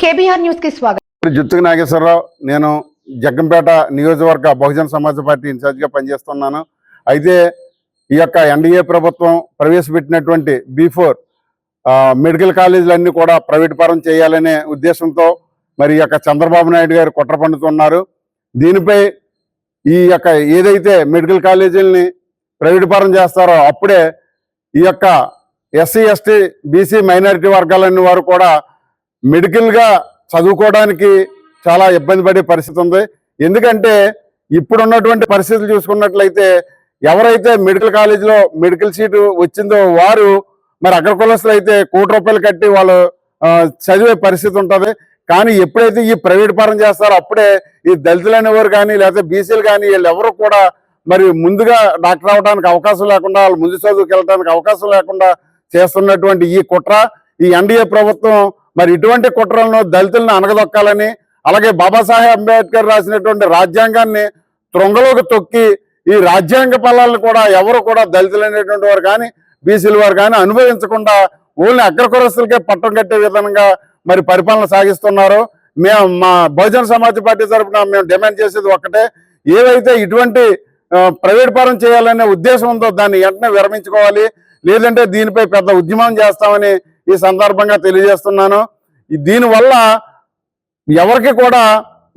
KBR న్యూస్కి స్వాగతం జుత్తుకు నాగేశ్వరరావు నేను జగ్గంపేట నియోజకవర్గ బహుజన సమాజ్ పార్టీ ఇన్ఛార్జిగా పనిచేస్తున్నాను. అయితే ఈ యొక్క ఎన్డీఏ ప్రభుత్వం ప్రవేశపెట్టినటువంటి బీఫోర్ మెడికల్ కాలేజీలన్నీ కూడా ప్రైవేట్ పరం చేయాలనే ఉద్దేశంతో మరి ఈ యొక్క చంద్రబాబు నాయుడు గారు కుట్ర పండుతున్నారు దీనిపై ఈ యొక్క ఏదైతే మెడికల్ కాలేజీలని ప్రైవేట్ పరం చేస్తారో అప్పుడే ఈ యొక్క ఎస్సీ ఎస్టీ బీసీ మైనారిటీ వర్గాలన్నీ వారు కూడా మెడికల్గా చదువుకోవడానికి చాలా ఇబ్బంది పడే పరిస్థితి ఉంది. ఎందుకంటే ఇప్పుడున్నటువంటి పరిస్థితులు చూసుకున్నట్లయితే ఎవరైతే మెడికల్ కాలేజీలో మెడికల్ సీటు వచ్చిందో వారు మరి అగ్ర కులస్తులు అయితే కోటి రూపాయలు కట్టి వాళ్ళు చదివే పరిస్థితి ఉంటుంది. కానీ ఎప్పుడైతే ఈ ప్రైవేట్ పరం చేస్తారో అప్పుడే ఈ దళితులు అనేవారు కానీ లేకపోతే బీసీలు కానీ వీళ్ళెవరు కూడా మరి ముందుగా డాక్టర్ అవడానికి అవకాశం లేకుండా వాళ్ళు ముందు చదువుకు వెళ్ళడానికి అవకాశం లేకుండా చేస్తున్నటువంటి ఈ కుట్ర ఈ ఎన్డీఏ ప్రభుత్వం మరి ఇటువంటి కుట్రలను దళితులను అనగదొక్కాలని అలాగే బాబాసాహెబ్ అంబేద్కర్ రాసినటువంటి రాజ్యాంగాన్ని త్రొంగలోకి తొక్కి ఈ రాజ్యాంగ ఫలాలను కూడా ఎవరు కూడా దళితులు అనేటువంటి వారు కానీ బీసీల వారు కానీ అనుభవించకుండా ఓన్లీ అగ్రకురస్తులకే పట్టం కట్టే విధంగా మరి పరిపాలన సాగిస్తున్నారు. మేము మా బహుజన సమాజ్ పార్టీ తరఫున మేము డిమాండ్ చేసేది ఒక్కటే. ఏవైతే ఇటువంటి ప్రైవేట్ పరం చేయాలనే ఉద్దేశం ఉందో దాన్ని వెంటనే విరమించుకోవాలి. లేదంటే దీనిపై పెద్ద ఉద్యమం చేస్తామని ఈ సందర్భంగా తెలియజేస్తున్నాను. దీనివల్ల ఎవరికి కూడా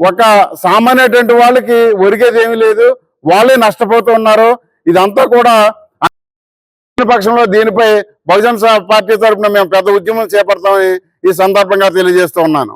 ఒక సామాన్యటువంటి వాళ్ళకి ఒరిగేది ఏమీ లేదు. వాళ్ళే నష్టపోతూ ఉన్నారు. ఇదంతా కూడా పక్షంలో దీనిపై బహుజన పార్టీ తరఫున మేము పెద్ద ఉద్యమం చేపడతామని ఈ సందర్భంగా తెలియజేస్తూ ఉన్నాను.